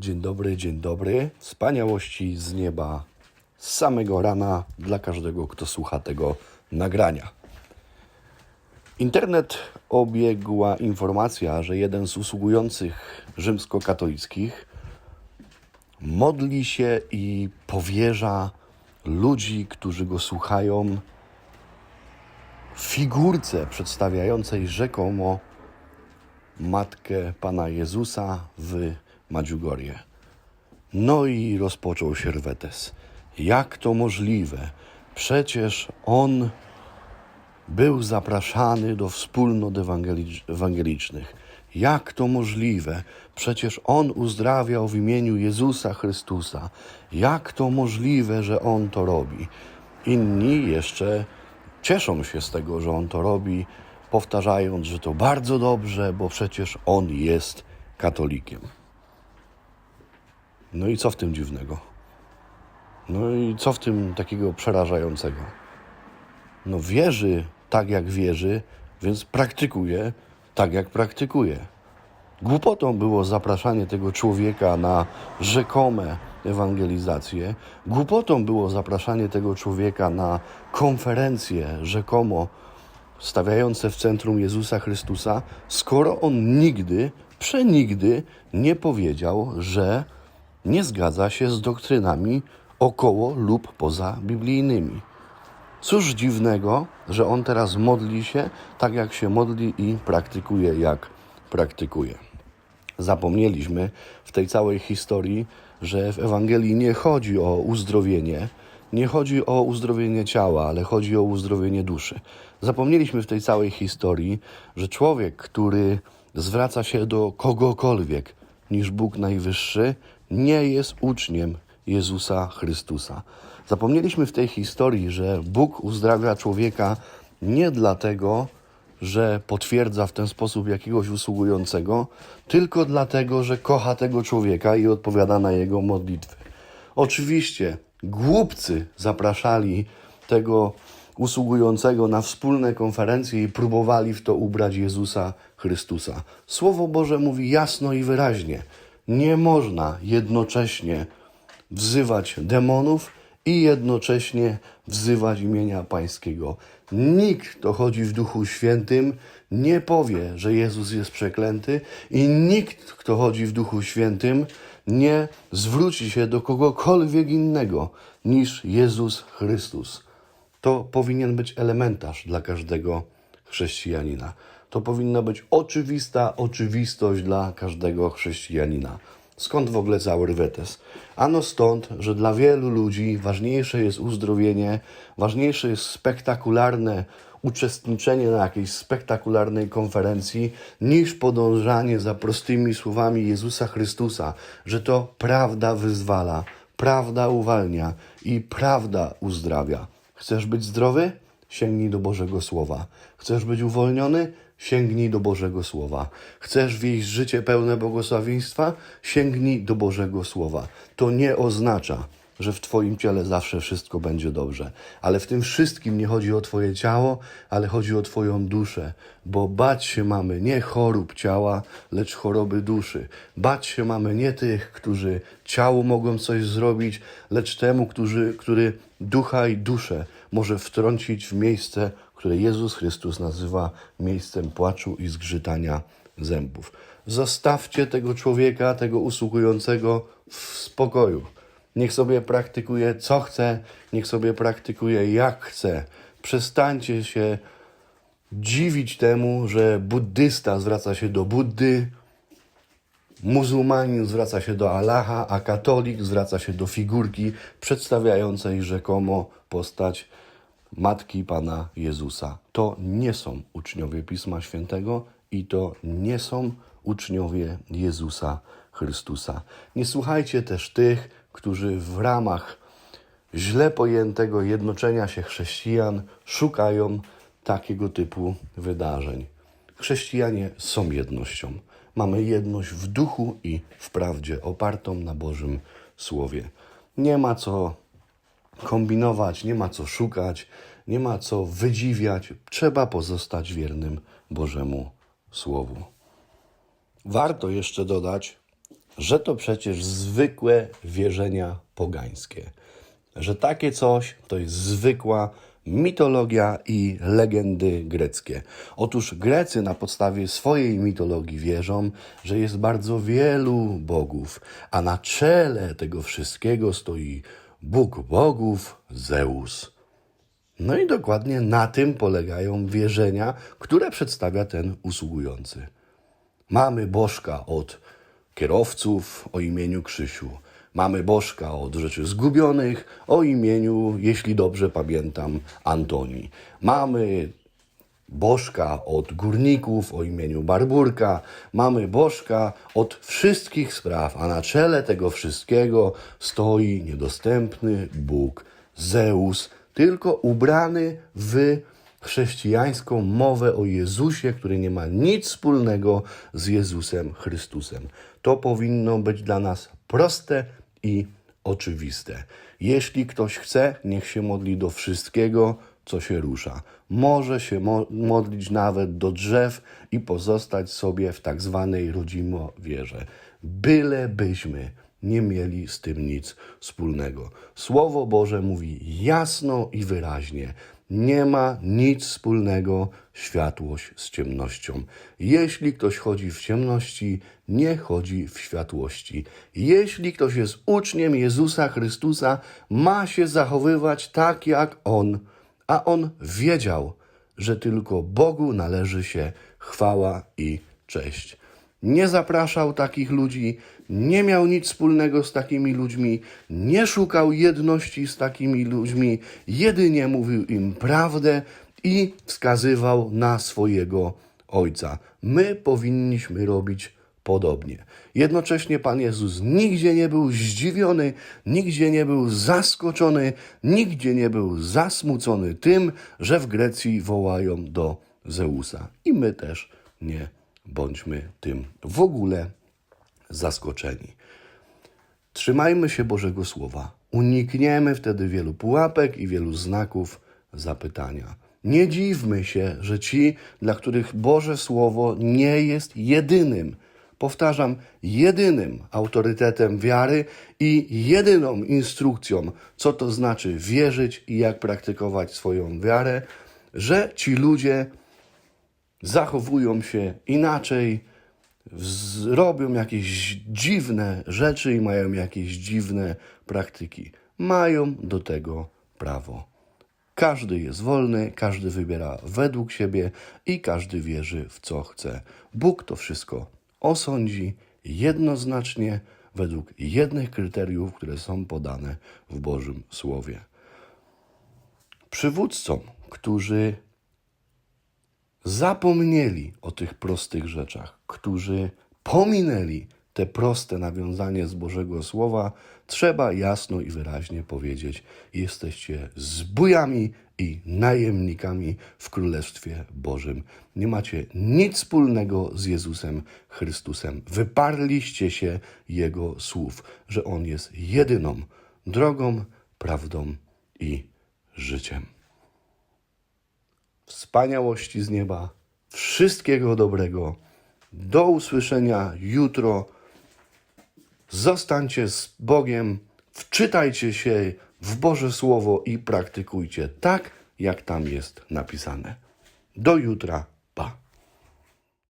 Dzień dobry, dzień dobry. Wspaniałości z nieba, z samego rana dla każdego, kto słucha tego nagrania. Internet obiegła informacja, że jeden z usługujących rzymskokatolickich modli się i powierza ludzi, którzy go słuchają, figurce przedstawiającej rzekomo matkę Pana Jezusa w Madziugorie. No i rozpoczął się rwetes. Jak to możliwe? Przecież on był zapraszany do wspólnot ewangelicz- ewangelicznych. Jak to możliwe? Przecież on uzdrawiał w imieniu Jezusa Chrystusa. Jak to możliwe, że on to robi? Inni jeszcze cieszą się z tego, że on to robi, powtarzając, że to bardzo dobrze, bo przecież on jest katolikiem. No i co w tym dziwnego? No i co w tym takiego przerażającego? No wierzy tak jak wierzy, więc praktykuje tak jak praktykuje. Głupotą było zapraszanie tego człowieka na rzekome ewangelizacje. Głupotą było zapraszanie tego człowieka na konferencje rzekomo stawiające w centrum Jezusa Chrystusa, skoro on nigdy, przenigdy nie powiedział, że nie zgadza się z doktrynami około lub poza biblijnymi. Cóż dziwnego, że on teraz modli się tak, jak się modli i praktykuje, jak praktykuje. Zapomnieliśmy w tej całej historii, że w Ewangelii nie chodzi o uzdrowienie, nie chodzi o uzdrowienie ciała, ale chodzi o uzdrowienie duszy. Zapomnieliśmy w tej całej historii, że człowiek, który zwraca się do kogokolwiek niż Bóg Najwyższy, nie jest uczniem Jezusa Chrystusa. Zapomnieliśmy w tej historii, że Bóg uzdrawia człowieka nie dlatego, że potwierdza w ten sposób jakiegoś usługującego, tylko dlatego, że kocha tego człowieka i odpowiada na jego modlitwy. Oczywiście głupcy zapraszali tego usługującego na wspólne konferencje i próbowali w to ubrać Jezusa Chrystusa. Słowo Boże mówi jasno i wyraźnie: nie można jednocześnie wzywać demonów i jednocześnie wzywać imienia Pańskiego. Nikt, kto chodzi w Duchu Świętym, nie powie, że Jezus jest przeklęty, i nikt, kto chodzi w Duchu Świętym, nie zwróci się do kogokolwiek innego niż Jezus Chrystus. To powinien być elementarz dla każdego chrześcijanina. To powinna być oczywista oczywistość dla każdego chrześcijanina. Skąd w ogóle cały rwetes? Ano stąd, że dla wielu ludzi ważniejsze jest uzdrowienie, ważniejsze jest spektakularne uczestniczenie na jakiejś spektakularnej konferencji, niż podążanie za prostymi słowami Jezusa Chrystusa, że to prawda wyzwala, prawda uwalnia i prawda uzdrawia. Chcesz być zdrowy? Sięgnij do Bożego Słowa. Chcesz być uwolniony? Sięgnij do Bożego Słowa. Chcesz wieść życie pełne błogosławieństwa? Sięgnij do Bożego Słowa. To nie oznacza, że w Twoim ciele zawsze wszystko będzie dobrze. Ale w tym wszystkim nie chodzi o Twoje ciało, ale chodzi o Twoją duszę. Bo bać się mamy nie chorób ciała, lecz choroby duszy. Bać się mamy nie tych, którzy ciału mogą coś zrobić, lecz temu, którzy, który ducha i duszę może wtrącić w miejsce, które Jezus Chrystus nazywa miejscem płaczu i zgrzytania zębów. Zostawcie tego człowieka, tego usługującego w spokoju. Niech sobie praktykuje co chce, niech sobie praktykuje jak chce. Przestańcie się dziwić temu, że buddysta zwraca się do Buddy, muzułmanin zwraca się do Allaha, a katolik zwraca się do figurki przedstawiającej rzekomo postać Matki Pana Jezusa. To nie są uczniowie Pisma Świętego i to nie są uczniowie Jezusa Chrystusa. Nie słuchajcie też tych, którzy w ramach źle pojętego jednoczenia się chrześcijan szukają takiego typu wydarzeń. Chrześcijanie są jednością. Mamy jedność w duchu i w prawdzie, opartą na Bożym Słowie. Nie ma co kombinować, nie ma co szukać, nie ma co wydziwiać. Trzeba pozostać wiernym Bożemu Słowu. Warto jeszcze dodać, że to przecież zwykłe wierzenia pogańskie. Że takie coś to jest zwykła mitologia i legendy greckie. Otóż Grecy na podstawie swojej mitologii wierzą, że jest bardzo wielu bogów, a na czele tego wszystkiego stoi Bóg bogów Zeus. No i dokładnie na tym polegają wierzenia, które przedstawia ten usługujący. Mamy bożka od kierowców o imieniu Krzysiu. Mamy bożka od rzeczy zgubionych o imieniu, jeśli dobrze pamiętam, Antoni. Mamy bożka od górników o imieniu Barburka. Mamy bożka od wszystkich spraw, a na czele tego wszystkiego stoi niedostępny Bóg Zeus, tylko ubrany w chrześcijańską mowę o Jezusie, który nie ma nic wspólnego z Jezusem Chrystusem. To powinno być dla nas proste i oczywiste. Jeśli ktoś chce, niech się modli do wszystkiego, co się rusza. Może się mo- modlić nawet do drzew i pozostać sobie w tak zwanej rodzimo wierze. Bylebyśmy nie mieli z tym nic wspólnego. Słowo Boże mówi jasno i wyraźnie: nie ma nic wspólnego światłość z ciemnością. Jeśli ktoś chodzi w ciemności, nie chodzi w światłości. Jeśli ktoś jest uczniem Jezusa Chrystusa, ma się zachowywać tak jak On, a On wiedział, że tylko Bogu należy się chwała i cześć nie zapraszał takich ludzi, nie miał nic wspólnego z takimi ludźmi, nie szukał jedności z takimi ludźmi, jedynie mówił im prawdę i wskazywał na swojego Ojca. My powinniśmy robić podobnie. Jednocześnie Pan Jezus nigdzie nie był zdziwiony, nigdzie nie był zaskoczony, nigdzie nie był zasmucony tym, że w Grecji wołają do Zeusa. I my też nie bądźmy tym w ogóle zaskoczeni. Trzymajmy się Bożego Słowa. Unikniemy wtedy wielu pułapek i wielu znaków zapytania. Nie dziwmy się, że ci, dla których Boże Słowo nie jest jedynym, powtarzam, jedynym autorytetem wiary i jedyną instrukcją, co to znaczy wierzyć i jak praktykować swoją wiarę, że ci ludzie zachowują się inaczej, robią jakieś dziwne rzeczy i mają jakieś dziwne praktyki. Mają do tego prawo. Każdy jest wolny, każdy wybiera według siebie i każdy wierzy w co chce. Bóg to wszystko osądzi jednoznacznie według jednych kryteriów, które są podane w Bożym Słowie. Przywódcom, którzy zapomnieli o tych prostych rzeczach, którzy pominęli te proste nawiązanie z Bożego Słowa, trzeba jasno i wyraźnie powiedzieć: jesteście zbójami i najemnikami w Królestwie Bożym. Nie macie nic wspólnego z Jezusem Chrystusem. Wyparliście się Jego słów, że On jest jedyną drogą, prawdą i życiem wspaniałości z nieba, wszystkiego dobrego. Do usłyszenia jutro. Zostańcie z Bogiem, wczytajcie się w Boże Słowo i praktykujcie tak, jak tam jest napisane. Do jutra.